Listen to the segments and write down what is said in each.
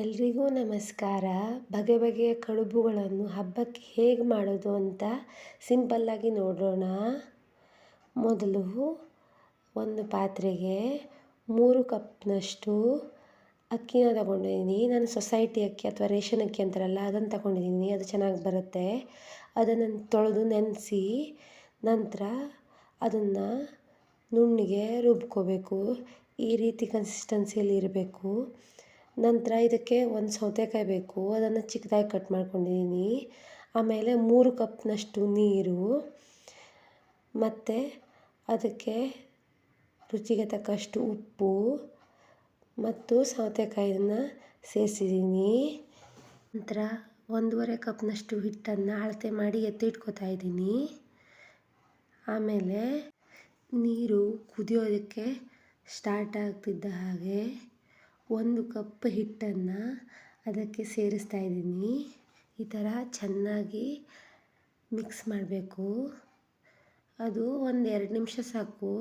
ಎಲ್ರಿಗೂ ನಮಸ್ಕಾರ. ಬಗೆ ಬಗೆಯ ಕಡುಬುಗಳನ್ನು ಹಬ್ಬಕ್ಕೆ ಹೇಗೆ ಮಾಡೋದು ಅಂತ ಸಿಂಪಲ್ಲಾಗಿ ನೋಡೋಣ ಮೊದಲು ಒಂದು ಪಾತ್ರೆಗೆ ಮೂರು ಕಪ್ನಷ್ಟು ಅಕ್ಕಿನ ತಗೊಂಡಿದ್ದೀನಿ. ನಾನು ಸೊಸೈಟಿ ಅಕ್ಕಿ ಅಥವಾ ರೇಷನ್ ಅಕ್ಕಿ ಅಂತಾರಲ್ಲ, ಅದನ್ನು ತಗೊಂಡಿದ್ದೀನಿ. ಅದು ಚೆನ್ನಾಗಿ ಬರುತ್ತೆ. ಅದನ್ನು ತೊಳೆದು ನೆನೆಸಿ ನಂತರ ಅದನ್ನು ನುಣ್ಣಗೆ ರುಬ್ಕೋಬೇಕು. ಈ ರೀತಿ ಕನ್ಸಿಸ್ಟೆನ್ಸಿಯಲ್ಲಿ ಇರಬೇಕು. ನಂತರ ಇದಕ್ಕೆ ಒಂದು ಸೌತೆಕಾಯಿ ಬೇಕು. ಅದನ್ನು ಚಿಕ್ಕದಾಗಿ ಕಟ್ ಮಾಡ್ಕೊಂಡಿದ್ದೀನಿ ಆಮೇಲೆ ಮೂರು ಕಪ್ನಷ್ಟು ನೀರು. ಮತ್ತು ಅದಕ್ಕೆ ರುಚಿಗೆ ತಕ್ಕಷ್ಟು ಉಪ್ಪು ಮತ್ತು ಸೌತೆಕಾಯಿನ ಸೇರಿಸಿದ್ದೀನಿ ನಂತರ ಒಂದೂವರೆ ಕಪ್ನಷ್ಟು ಹಿಟ್ಟನ್ನು ಅಳತೆ ಮಾಡಿ ಎತ್ತಿಟ್ಕೊತಾ ಇದ್ದೀನಿ. ಆಮೇಲೆ ನೀರು ಕುದಿಯೋದಕ್ಕೆ ಸ್ಟಾರ್ಟ್ ಆಗ್ತಿದ್ದ ಹಾಗೆ ಒಂದು ಕಪ್ ಹಿಟ್ಟನ್ನು ಅದಕ್ಕೆ ಸೇರಿಸ್ತಾ ಇದ್ದೀನಿ. ಈ ಥರ ಚೆನ್ನಾಗಿ ಮಿಕ್ಸ್ ಮಾಡಬೇಕು. ಅದು ಒಂದು ಎರಡು ನಿಮಿಷ ಸಾಕು.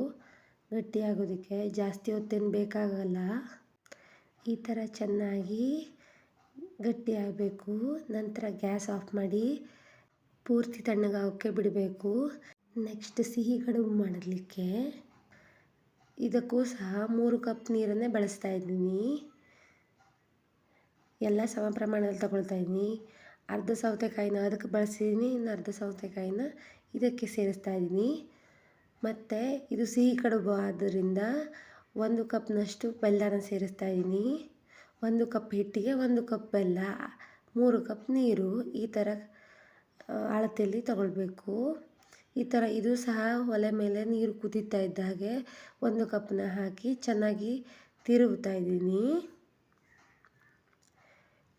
ಗಟ್ಟಿಯಾಗೋದಕ್ಕೆ. ಜಾಸ್ತಿ ಹೊತ್ತೇನು ಬೇಕಾಗಲ್ಲ. ಈ ಥರ ಚೆನ್ನಾಗಿ ಗಟ್ಟಿಯಾಗಬೇಕು. ನಂತರ ಗ್ಯಾಸ್ ಆಫ್ ಮಾಡಿ ಪೂರ್ತಿ ತಣ್ಣಗಾಗೋಕ್ಕೆ ಬಿಡಬೇಕು. ನೆಕ್ಸ್ಟ್ ಸಿಹಿ ಕಡುಬು ಮಾಡಲಿಕ್ಕೆ. ಇದಕ್ಕೂ ಸಹ ಮೂರು ಕಪ್ ನೀರನ್ನೇ ಬಳಸ್ತಾ ಇದ್ದೀನಿ. ಎಲ್ಲ ಸಮ ಪ್ರಮಾಣದಲ್ಲಿ ತಗೊಳ್ತಾ ಇದ್ದೀನಿ. ಅರ್ಧ ಸೌತೆಕಾಯಿನ ಅದಕ್ಕೆ ಬಳಸಿದ್ದೀನಿ ಇನ್ನು ಅರ್ಧ ಸೌತೆಕಾಯಿನ ಇದಕ್ಕೆ ಸೇರಿಸ್ತಾ ಇದ್ದೀನಿ. ಮತ್ತು ಇದು ಸಿಹಿ ಕಡುಬು ಆದ್ದರಿಂದ ಒಂದು ಕಪ್ನಷ್ಟು ಬೆಲ್ಲನ ಸೇರಿಸ್ತಾ ಇದ್ದೀನಿ. ಒಂದು ಕಪ್ ಹಿಟ್ಟಿಗೆ ಒಂದು ಕಪ್ ಬೆಲ್ಲ, ಮೂರು ಕಪ್ ನೀರು ಈ ಥರ ಅಳತೆಯಲ್ಲಿ ತಗೊಳ್ಬೇಕು. ಈ ಥರ ಇದು ಸಹ ಒಲೆ ಮೇಲೆ ನೀರು ಕುದೀತಾ ಇದ್ದ ಹಾಗೆ ಒಂದು ಕಪ್ಪನ್ನ ಹಾಕಿ ಚೆನ್ನಾಗಿ ತಿರುಗ್ತಾ ಇದ್ದೀನಿ.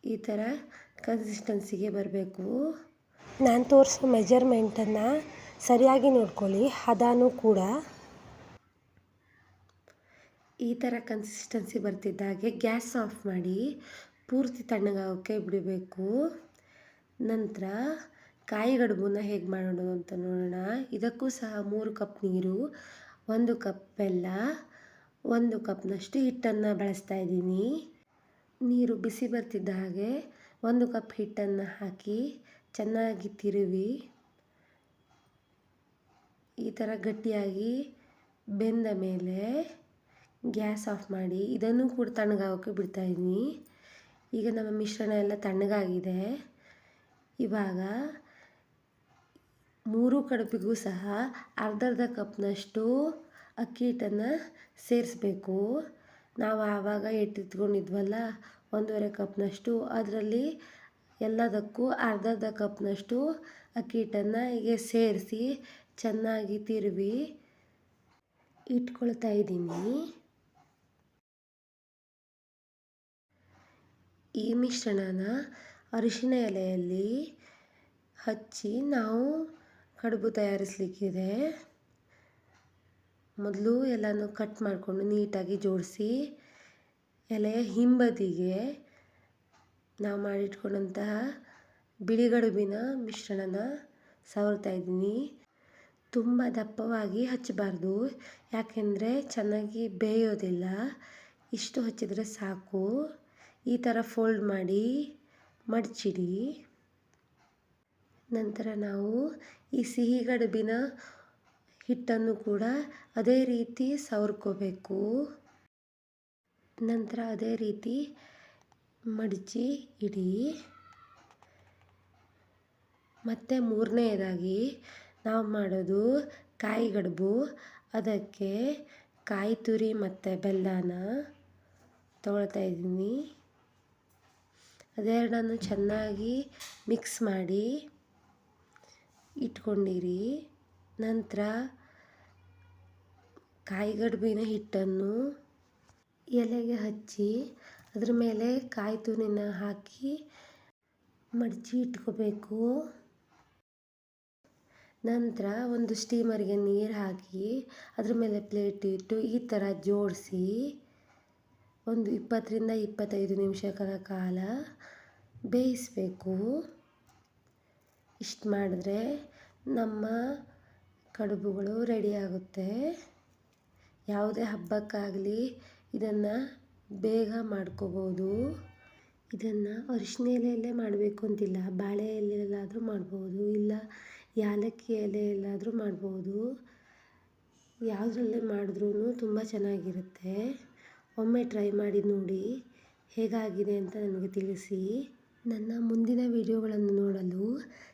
ಈ ಥರ ಕನ್ಸಿಸ್ಟೆನ್ಸಿಗೆ ಬರಬೇಕು. ನಾನು ತೋರಿಸೋ ಮೆಜರ್ಮೆಂಟನ್ನು ಸರಿಯಾಗಿ ನೋಡ್ಕೊಳ್ಳಿ, ಹದಾನೂ ಕೂಡ. ಈ ಥರ ಕನ್ಸಿಸ್ಟೆನ್ಸಿ ಬರ್ತಿದ್ದ ಹಾಗೆ ಗ್ಯಾಸ್ ಆಫ್ ಮಾಡಿ ಪೂರ್ತಿ ತಣ್ಣಗಾಗೋಕ್ಕೆ ಬಿಡಬೇಕು. ನಂತರ ಕಾಯಿ ಹೇಗೆ ಮಾಡೋದು ಅಂತ ನೋಡೋಣ. ಇದಕ್ಕೂ ಸಹ ಮೂರು ಕಪ್ ನೀರು, ಒಂದು ಕಪ್ ಬೆಲ್ಲ, ಒಂದು ಕಪ್ನಷ್ಟು ಹಿಟ್ಟನ್ನು ಬಳಸ್ತಾ ಇದ್ದೀನಿ. ನೀರು ಬಿಸಿ ಬರ್ತಿದ್ದ ಹಾಗೆ ಒಂದು ಕಪ್ ಹಿಟ್ಟನ್ನು ಹಾಕಿ ಚೆನ್ನಾಗಿ ತಿರುವಿ. ಈ ಥರ ಗಟ್ಟಿಯಾಗಿ ಬೆಂದ ಮೇಲೆ ಗ್ಯಾಸ್ ಆಫ್ ಮಾಡಿ ಇದನ್ನು ಕೂಡ ತಣ್ಣಗಾಗೋಕ್ಕೆ ಬಿಡ್ತಾಯಿದ್ದೀನಿ ಈಗ ನಮ್ಮ ಮಿಶ್ರಣ ಎಲ್ಲ ತಣ್ಣಗಾಗಿದೆ. ಇವಾಗ ಮೂರು ಕಡುಬಿಗೂ ಸಹ ಅರ್ಧ ಅರ್ಧ ಕಪ್ನಷ್ಟು ಅಕ್ಕಿ ಹಿಟ್ಟನ್ನು ಸೇರಿಸ್ಬೇಕು. ನಾವು ಆವಾಗ ಎಟ್ಟಿತ್ಕೊಂಡಿದ್ವಲ್ಲ ಒಂದೂವರೆ ಕಪ್ನಷ್ಟು. ಅದರಲ್ಲಿ ಎಲ್ಲದಕ್ಕೂ ಅರ್ಧ ಅರ್ಧ ಕಪ್ನಷ್ಟು ಅಕ್ಕಿ ಹಿಟ್ಟನ್ನು ಹೀಗೆ ಸೇರಿಸಿ ಚೆನ್ನಾಗಿ ತಿರುವಿ ಇಟ್ಕೊಳ್ತಾ ಇದ್ದೀನಿ. ಈ ಮಿಶ್ರಣನ ಅರಿಶಿನ ಎಲೆಯಲ್ಲಿ ಹಚ್ಚಿ ನಾವು ಕಡುಬು ತಯಾರಿಸಲಿಕ್ಕಿದೆ. ಮೊದಲು ಎಲ್ಲನೂ ಕಟ್ ಮಾಡಿಕೊಂಡು ನೀಟಾಗಿ ಜೋಡಿಸಿ ಎಲೆಯ ಹಿಂಬದಿಗೆ ನಾವು ಮಾಡಿಟ್ಕೊಂಡಂತಹ ಬಿಳಿಗಡುಬಿನ ಮಿಶ್ರಣನ ಸವರ್ತಾ ಇದ್ದೀನಿ. ತುಂಬ ದಪ್ಪವಾಗಿ ಹಚ್ಚಬಾರ್ದು. ಯಾಕೆಂದರೆ ಚೆನ್ನಾಗಿ ಬೇಯೋದಿಲ್ಲ. ಇಷ್ಟು ಹಚ್ಚಿದರೆ ಸಾಕು. ಈ ಥರ ಫೋಲ್ಡ್ ಮಾಡಿ ಮಡಚಿಡಿ. ನಂತರ ನಾವು ಈ ಸಿಹಿ ಗಡುಬಿನ ಹಿಟ್ಟನ್ನು ಕೂಡ ಅದೇ ರೀತಿ ಸವರ್ಕೋಬೇಕು. ನಂತರ ಅದೇ ರೀತಿ ಮಡಚಿ ಇಡಿ. ಮತ್ತು ಮೂರನೆಯದಾಗಿ ನಾವು ಮಾಡೋದು ಕಾಯಿ ಗಡುಬು ಅದಕ್ಕೆ ಕಾಯಿ ತುರಿ ಮತ್ತು ಬೆಲ್ಲನ ತೊಗೊಳ್ತಾ ಇದ್ದೀನಿ. ಅದೆರಡನ್ನು ಚೆನ್ನಾಗಿ ಮಿಕ್ಸ್ ಮಾಡಿ ಇಟ್ಕೊಂಡಿರಿ. ನಂತರ ಕಾಯಿಗಡ್ಬಿನ ಹಿಟ್ಟನ್ನು ಎಲೆಗೆ ಹಚ್ಚಿ ಅದ್ರ ಮೇಲೆ ಕಾಯಿ ತುರಿನ ಹಾಕಿ ಮಡಚಿ ಇಟ್ಕೋಬೇಕು. ನಂತರ ಒಂದು ಸ್ಟೀಮರ್ಗೆ ನೀರು ಹಾಕಿ ಅದ್ರ ಮೇಲೆ ಪ್ಲೇಟ್ ಇಟ್ಟು ಈ ಥರ ಜೋಡಿಸಿ ಒಂದು ಇಪ್ಪತ್ತರಿಂದ ಇಪ್ಪತ್ತೈದು ನಿಮಿಷಗಳ ಕಾಲ ಬೇಯಿಸಬೇಕು. ಇಷ್ಟು ಮಾಡಿದ್ರೆ ನಮ್ಮ ಕಡುಬುಗಳು ರೆಡಿಯಾಗುತ್ತೆ ಯಾವುದೇ ಹಬ್ಬಕ್ಕಾಗಲಿ ಇದನ್ನು ಬೇಗ ಮಾಡ್ಕೋಬೋದು. ಇದನ್ನು ಅರಿಶಿನ ಎಲೆಯಲ್ಲೇ ಮಾಡಬೇಕು ಅಂತಿಲ್ಲ. ಬಾಳೆ ಎಲೆಯಲ್ಲಾದರೂ ಮಾಡ್ಬೋದು, ಇಲ್ಲ ಯಾಲಕ್ಕಿ ಎಲೆಯಲ್ಲಾದರೂ ಮಾಡ್ಬೋದು. ಯಾವುದ್ರಲ್ಲೇ ಮಾಡಿದ್ರೂ ತುಂಬ ಚೆನ್ನಾಗಿರುತ್ತೆ. ಒಮ್ಮೆ ಟ್ರೈ ಮಾಡಿ ನೋಡಿ ಹೇಗಾಗಿದೆ ಅಂತ ನನಗೆ ತಿಳಿಸಿ. ನನ್ನ ಮುಂದಿನ ವಿಡಿಯೋಗಳನ್ನು ನೋಡಲು